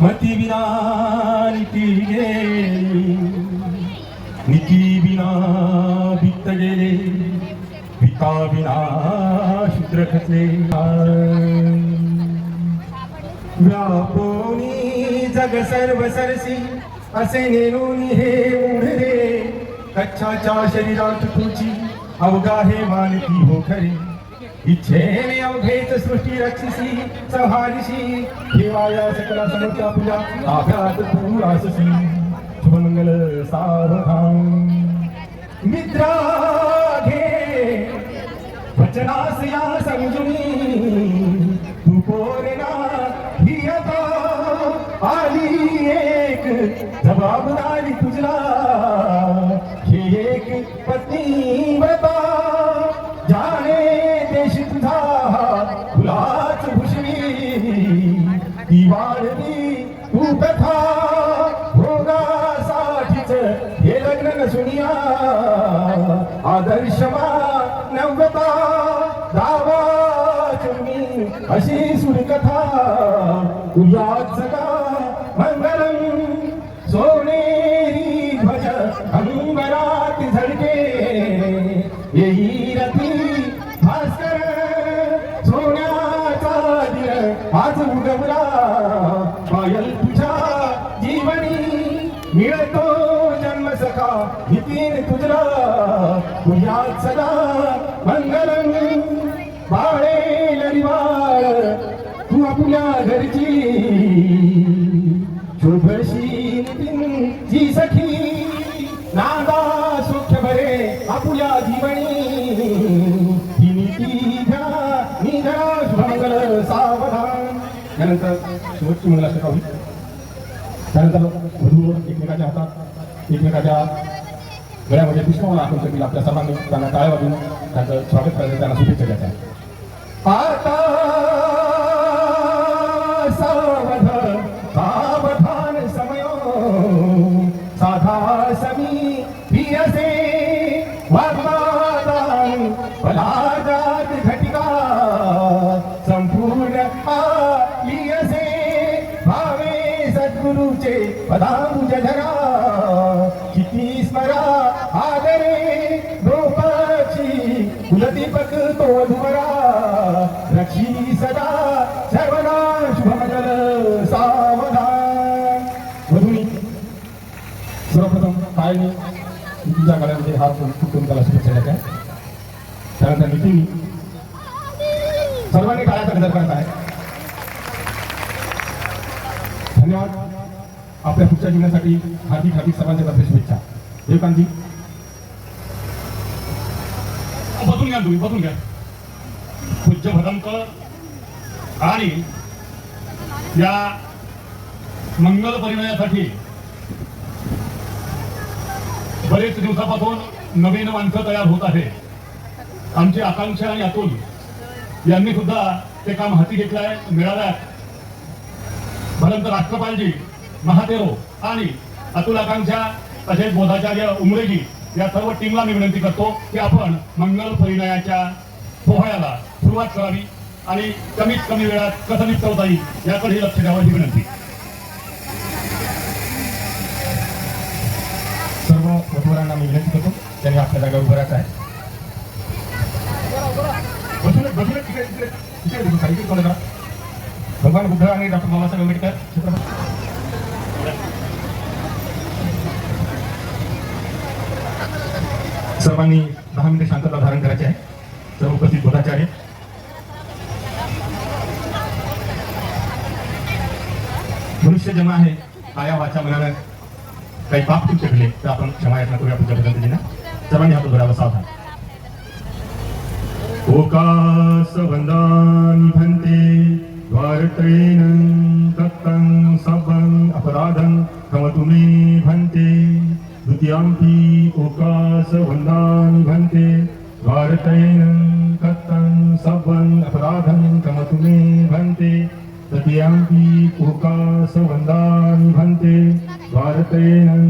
मती विना नीती गेली नीती विना वित्त गेले पिता विना शूद्र खचले व्यापोनी जग सर्व सरसी असे नेरून हे उघडे कच्छाच्या शरीरात तुझी अवगा हे मानती हो खरे इच्छेने अवघेच सृष्टी रक्षसी संहारिशी ठेवाया सकला समोरच्या पूजा ताब्यात तू शुभमंगल सावधान मित्रा घे वचनास या समजुनी तू कोरेना ही आता आली एक जबाबदारी सदा मंगलम बाळेल लढिवाळ तू आपल्या घरची. शुभशी जी सखी नादा सुख भरे आपुल्या जीवनी. ही नीती घ्या निघा शुभमंगल सावधान. त्यानंतर शेवटची मंगलाष्टका होईल त्यानंतर एकमेकाच्या हातात एकमेकाच्या गळ्यामध्ये पुष्पमाला आपण शकतील आपल्या सर्वांनी त्यांना टाळ्या वाजून त्यांचं स्वागत करायचं त्यांना शुभेच्छा द्यायचा गोपाची तो धुमरा रक्षी सदा सर्वदा शुभमजल सावधान वधूनी सर्वप्रथम ताईने तुमच्या गळ्यामध्ये हात कुटून त्याला शुभेच्छा द्या त्यानंतर नितीन सर्वांनी काळाचा गजर करत आहे. धन्यवाद. आपल्या पुढच्या जीवनासाठी हार्दिक हार्दिक सर्वांच्या तर्फे शुभेच्छा. देवकांतजी घ्या तुम्ही बसून घ्या. पूज्य भदंत आणि या मंगल परिणयासाठी बरेच दिवसापासून नवीन माणसं तयार होत आहे आमची आकांक्षा आणि अतुल यांनी सुद्धा ते काम हाती घेतलंय मिळालंय. भदंत राष्ट्रपालजी महातेरो आणि अतुल आकांक्षा तसेच बोधाचार्य उमरेजी या सर्व टीमला मी विनंती करतो की आपण मंगल परिणयाच्या सोहळ्याला सुरुवात करावी आणि कमीत कमी वेळात कसं निपटवता येईल याकडे लक्ष द्यावं ही विनंती सर्व वधूवरांना मी विनंती करतो त्यांनी आपल्या जागा उभं राहत आहे भगवान बुद्ध आणि डॉक्टर बाबासाहेब आंबेडकर सर्वांनी दहा मिनिटे शांतता धारण करायची आहे. सर्व उपस्थित बोधाचार्य मनुष्य जन्म आहे काया वाचा मनानं काही पाप तुमचे तर आपण क्षमा याचना करूया पुढच्या पद्धतीने सर्वांनी ओकास वंदानी भन्ते भारतेन तत्तं सबं अपराधं खमतु मे भन्ते तृतीयांपि ओकास वंदानी भन्ते द्वारत्रयेन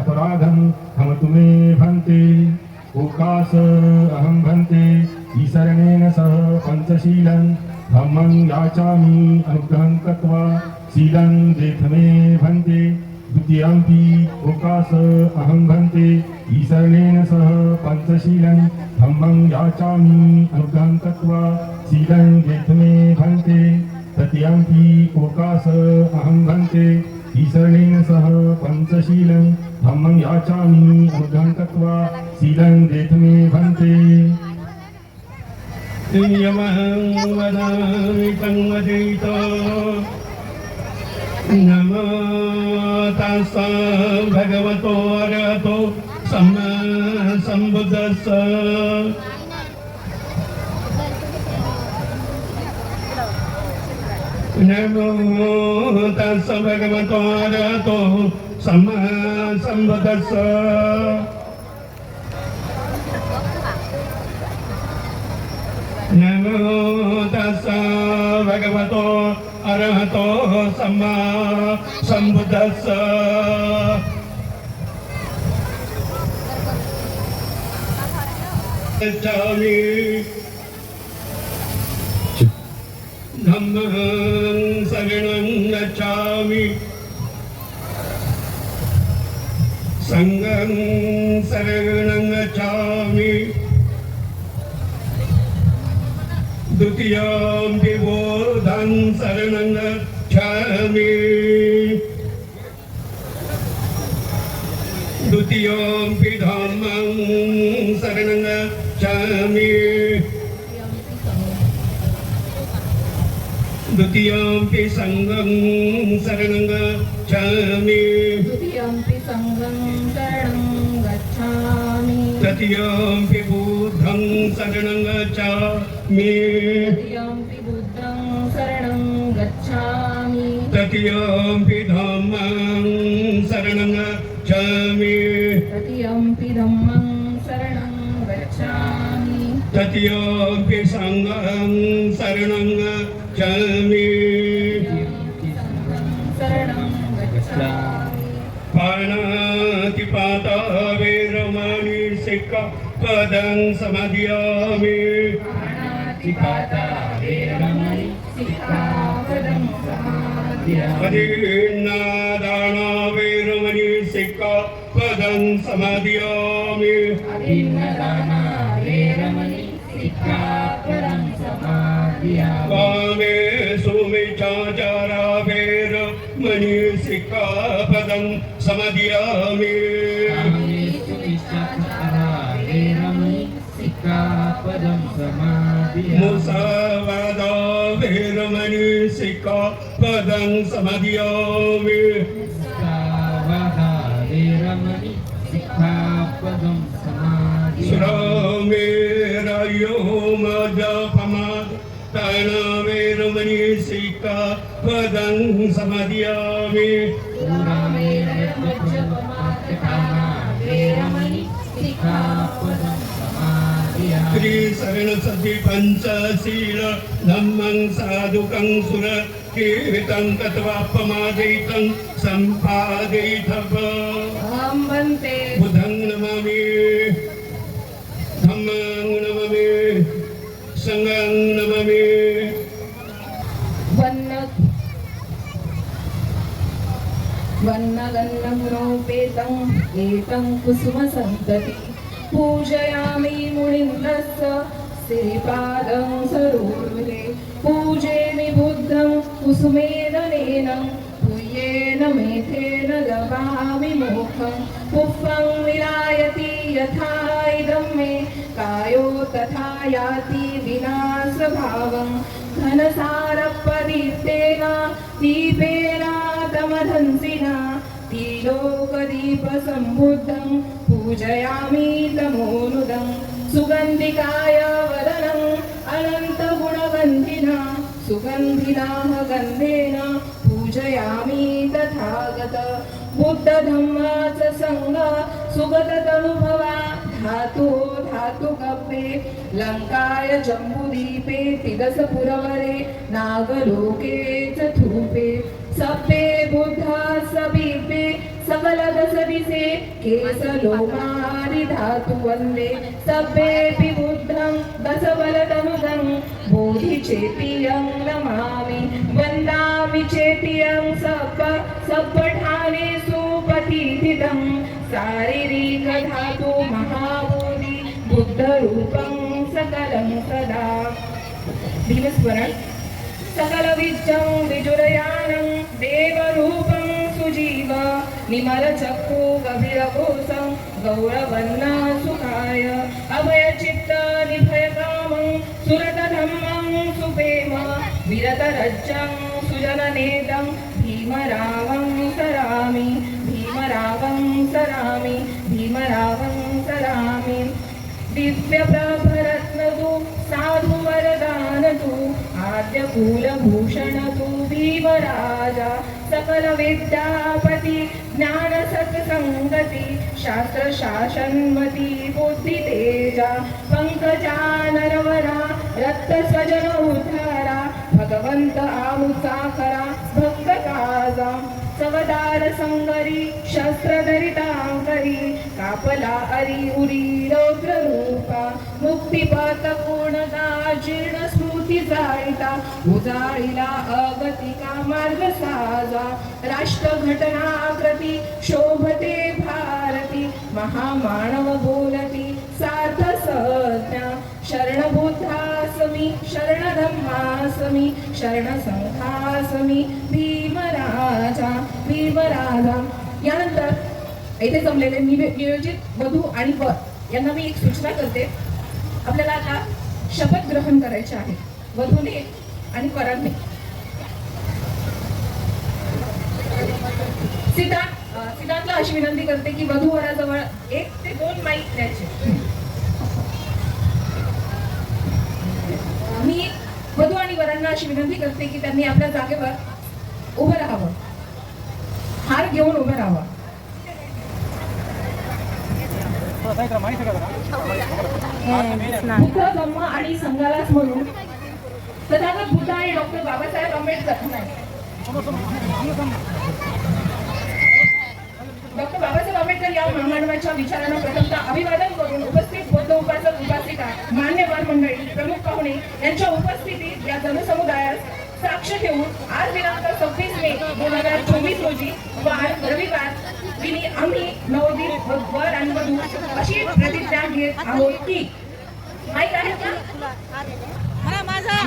अपराधं खमतु मे भन्ते ओकास अहं भन्ते ईशरणेन सह पञ्चशीलं धम्मं याचामि अनुग्रहं कृत्वा शीलं देथमे भन्ते द्वितीयम्पि ओकास अहं भन्ते ईशरणेन सह पञ्चशीलं धम्मं याचामि अनुग्रहं कृत्वा शीलं देथ भन्ते। तृतीयम्पि ओकास अहं भन्ते ईशरणेन सह पञ्चशीलं धम्मं याचामि अनुग्रहं कृत्वा शीलं देथ भन्ते। यमहं वदामि तं నమో తస్స భగవతో అరహతో సమ్మ సంబుద్ధస్స నమో తస్స భగవతో అరహతో సమ్మ సంబుద్ధస్స నమో తస్స భగవతో arahato samma sambuddhassa Chami Dhammaham Sarinam Nachami Sangam Sarinam Nachami Dutiyam Devo विबोधं शरणं गच्छामि द्वितीयं धम्मं शरणं गच्छामि द्वितीयं सङ्गं शरणं गच्छामि द्वितीयम्पि सङ्गं शरणं गच्छामि तृतीयं बुद्धं शरणं गच्छामि तृतीयम्पि बुद्धं शरणं गच्छामि तृतीयं धम्मं शरणं गच्छामि तृतीयम्पि धम्मं शरणं गच्छामि तृतीयं सङ्गं शरणं गच्छामि तृतीयम्पि सङ्गं शरणं गच्छामि पाणातिपाता वैरमणि सिक्का पदं समाधियामि पाणातिपाता अधीनादाना वैरमणि सिक्का पदं समाधियामि। अभिन्नदाना वेरमणि सिक्खापदं समाधियामि। कामे ഭേദമനുഷിക്കാപദം സമധിയാമേ ശ്രാമേരയോ മജപമാതനവേരമനുഷിക്കാപദം സമധിയാമേ श्रीशरणसति पञ्चशील धम्मं साधुकं सुर कीर्तं तत्त्वापमादयितं सम्पादयितव। बुधं नमामि। धम्मं नमामि। सङ्गं नमामि। वन्न वन्नगन्नमुनोपेतम् एतं कुसुमसन्तति पूजयामि मुनीन्द्रस्य। श्रीपादं सरोरुहे पूजेमि बुद्धं कुसुमेदनेन पूयेन मेथेन लभामि मोक्षं पुष्पं विलायति यथा इदं मे कायो तथा याति विनाशभावं घनसारप्रदीप्तेन दीपेनातमधंसिना त्रिलोकदीपसम्बुद्धं पूजयामि तमोनुदम्। सुगन्धिकाय वदनम् अनन्तगुणगन्धिना सुगन्धिनाः गन्धेन पूजयामि तथागत। बुद्धधम्मा च सङ्ग सुगततनुभवा धातु धातुकपे लङ्काय जम्बुदीपे तिदसपुरवरे नागलोके च धूपे। सप्पे बुद्धा सबीपे सकलदसविसे केसलोमारि धातु वन्दे सप्पेऽपि बुद्धं दशबलतनुदं बोधिचेति यं नमामि वन्दामि पुन्ना विचेतियं सप सपठाने सुपतिथितं शारीरिक धातु महाबोधि बुद्धरूपं सकलं सदा। भीमस्मरण सकल विज्जं विजुरयानं देवरूपं सुजीव निमलचक्षु गभीरकोशं गौरवन्ना सुखाय। अभयचित्त निभयकामं सुरतधम्मं सुपेम विरतरज्जं सुजननेदं भीमरावं सरामि भीमरावं सरामि भीमरावं सरामि। दिव्यप्रभरत्नतु साधु वरदानतु आद्यकूलभूषणतु भीमराजा। सकल विद्यापती ज्ञान सत्सङ्गति शास्त्रशासन्मति बुद्धितेजा पंकजा नरवरा भगवंत उद्धारा भगवन्त भक्त काजा सवदार संगरी शस्त्रधरितांकरी कापला अरी उरी रौद्र रूपा मुक्तिपात पूर्णता जीर्ण जाळिता उजाळीला अगतिका मार्ग साजा. राष्ट्र घटना कृती शोभते भारती. महामानव बोलती सार्थ संज्ञा शरणबुद्धासमी शरणधम्मासमी शरणसंघासमी भीमराजा भीमराजा. यानंतर येथे जमलेले नियोजित वधू आणि वर. यांना मी एक सूचना करते. आपल्याला आता शपथ ग्रहण करायचे आहे. वधूने आणि वरांनी सिद्धांत अशी विनंती करते की वधू वराजवळ एक ते दोन माईक द्यायचे मी वधू आणि वरांना अशी विनंती करते की त्यांनी आपल्या जागेवर उभं राहावं. हार घेऊन उभं राहावं. धम्म आणि संघालाच म्हणून तथागत बुद्ध आणि डॉक्टर बाबासाहेब आंबेडकर. डॉक्टर बाबासाहेब आंबेडकर या महामानवाच्या विचारांना प्रथमतः अभिवादन करून उपस्थित बौद्ध उपासक उपासिका मान्यवर मंडळी प्रमुख पाहुणे यांच्या उपस्थितीत या जनसमुदायास साक्ष ठेवून आज दिनांक सव्वीस मे दोन हजार चोवीस रोजी वार रविवार दिनी आम्ही नवोदित वर आणि वधू अशी प्रतिज्ञा घेत आहोत की माहीत आहे का?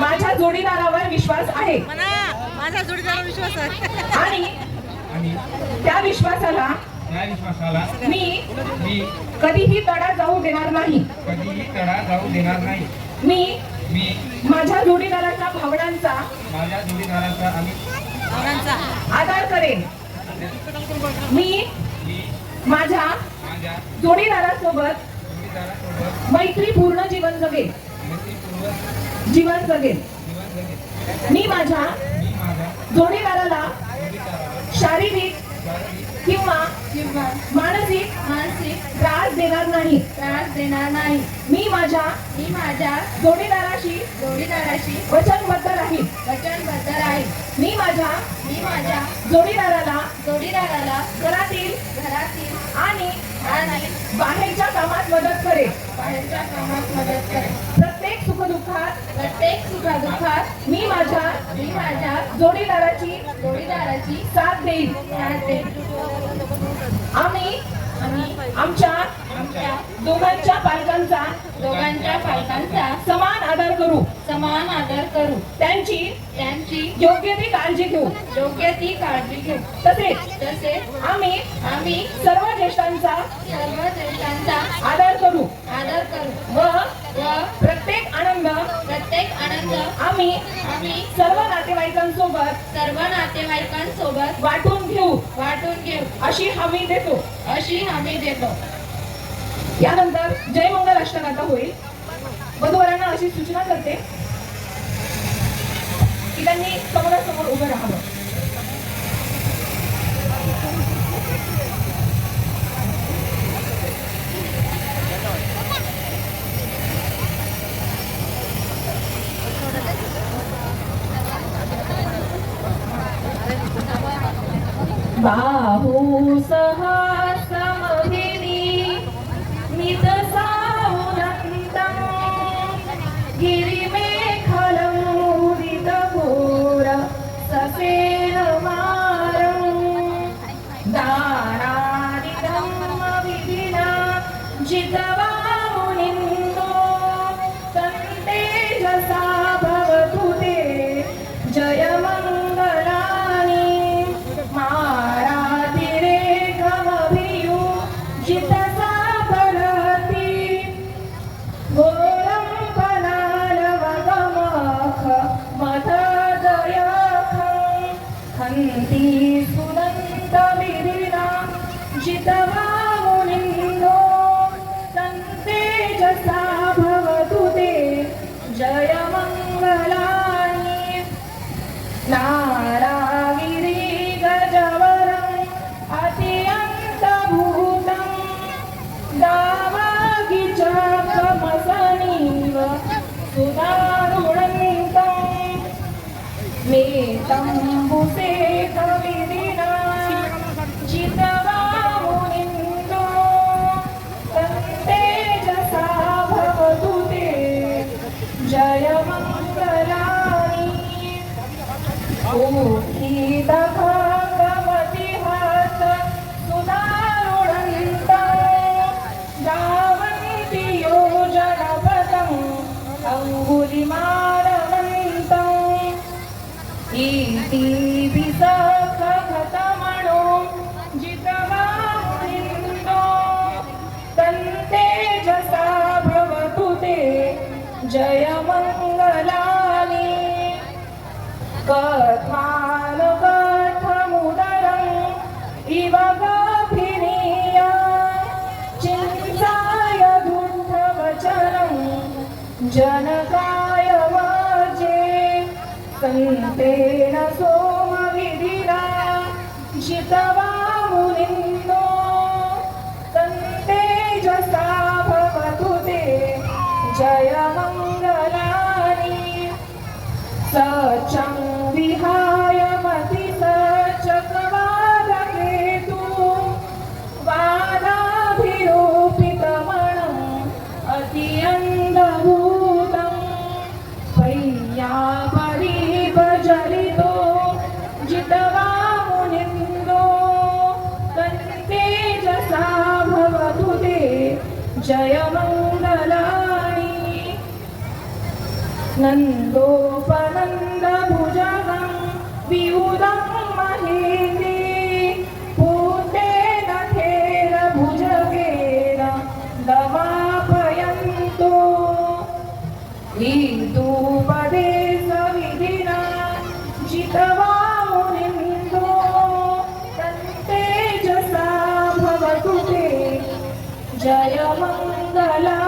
माझ्या जोडीदारावर विश्वास आहे. म्हणा माझा जोडीदार विश्वास आहे. आणि त्या विश्वासाला मी मी कधीही तडा जाऊ देणार नाही. कधीही तडा जाऊ देणार नाही. मी मी माझ्या जोडीदाराच्या भावनांचा माझ्या जोडीदाराचा आणि भावनांचा आदर करेन. मी मी माझ्या माझ्या जोडीदारासोबत मैत्रीपूर्ण जीवन जगेन. मैत्रीपूर्वक जीवन जगेन मी माझ्या जोडीदाराला शारीरिक किंवा मानसिक मानसिक त्रास देणार नाही. त्रास देणार नाही. मी माझ्या मी माझ्या जोडीदाराशी जोडीदाराशी वचनबद्ध राहील वचनबद्ध राहील मी माझ्या मी माझ्या जोडीदाराला जोडीदाराला घरातील घरातील आणि बाहेरच्या कामात मदत बाहेरच्या कामात मदत करेल. प्रत्येक सुखदुःखात प्रत्येक सुखादुःखात मी माझ्या मी माझ्या जोडीदाराची जोडीदाराची साथ देईल साथ देईल आम्ही आमच्या दोघांच्या पालकांचा दोघांच्या पालकांचा समान आदर करू. समान आदर करू. त्यांची त्यांची योग्य ती काळजी घेऊ. योग्य ती काळजी घेऊ. तसेच तसेच आम्ही आम्ही सर्व ज्येष्ठांचा सर्व देशांचा आदर करू. आदर करू. व व प्रत्येक आनंद प्रत्येक आनंद आम्ही आम्ही सर्व नातेवाईकांसोबत सर्व नातेवाईकांसोबत वाटून घेऊ. वाटून घेऊ. अशी हमी देतो. अशी हमी देतो. यानंतर जयमंगल मंगल होईल. वधूवरांना अशी सूचना करते की त्यांनी समोरासमोर उभं राहावं. बाहू सहा Chega मेतम्बुसे कविदिना जितवा मुनिन्दो इति विसखतमणो जितवा तन्तेजसा कथानुकथमुदरम् इव गाभिनीया चिन्ताय दुःखवचनं जनकाय वाजे. सन्तेन రక్షితవాము నిన్నో. नन्दोपनन्दभुजगं विउदं महेन्द्रे पूतेन थेरभुजगेन दवापयन्तो ईतुपदे सविधिना जितवा मुनिन्दो तन्तेजसा भवतु ते। जयमङ्गलानि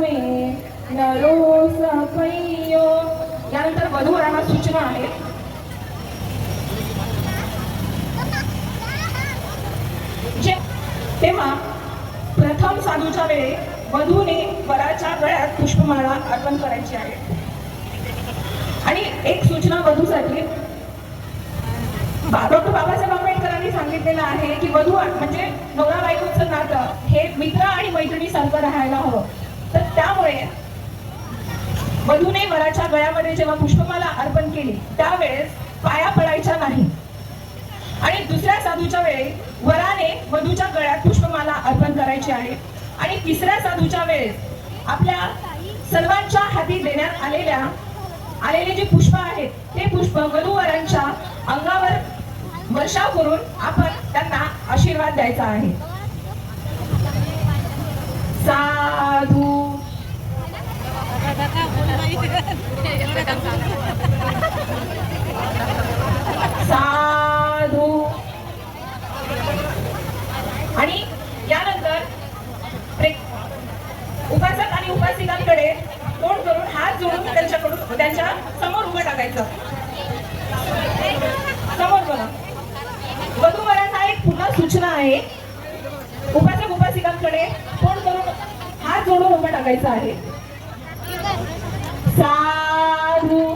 मे नरो सपय्यो यानंतर वधूवरांना सूचना आहे. जे तेव्हा प्रथम साधूच्या वेळी वधूने वराच्या गळ्यात पुष्पमाळा अर्पण करायची आहे. आणि एक सूचना वधूसाठी डॉक्टर बाबासाहेब आंबेडकरांनी सांगितलेलं आहे की वधू म्हणजे नवरा बायकोचं नातं हे मित्र आणि मैत्रिणीसारखं राहायला हवं. तर त्यामुळे वधूने वराच्या गळ्यामध्ये जेव्हा पुष्पमाला अर्पण केली त्यावेळेस पाया पडायच्या नाही. आणि दुसऱ्या साधूच्या वेळी वराने वधूच्या गळ्यात पुष्पमाला अर्पण करायची आहे. आणि तिसऱ्या साधूच्या वेळेस आपल्या सर्वांच्या हाती देण्यात आलेल्या आलेले जे पुष्प आहेत ते पुष्प वधूवरांच्या अंगावर वर्षाव करून आपण त्यांना आशीर्वाद द्यायचा आहे. साधू साधू। आणि यानंतर उपासक आणि उपासिकांकडे तोंड करून हात जोडून त्यांच्याकडून त्यांच्यासमोर उभं टाकायचं. समोर बघा. वधूवरांना एक पूर्ण सूचना आहे. उपास रसिकांकडे फोन करून हात जोडून उभा टाकायचा आहे. साधू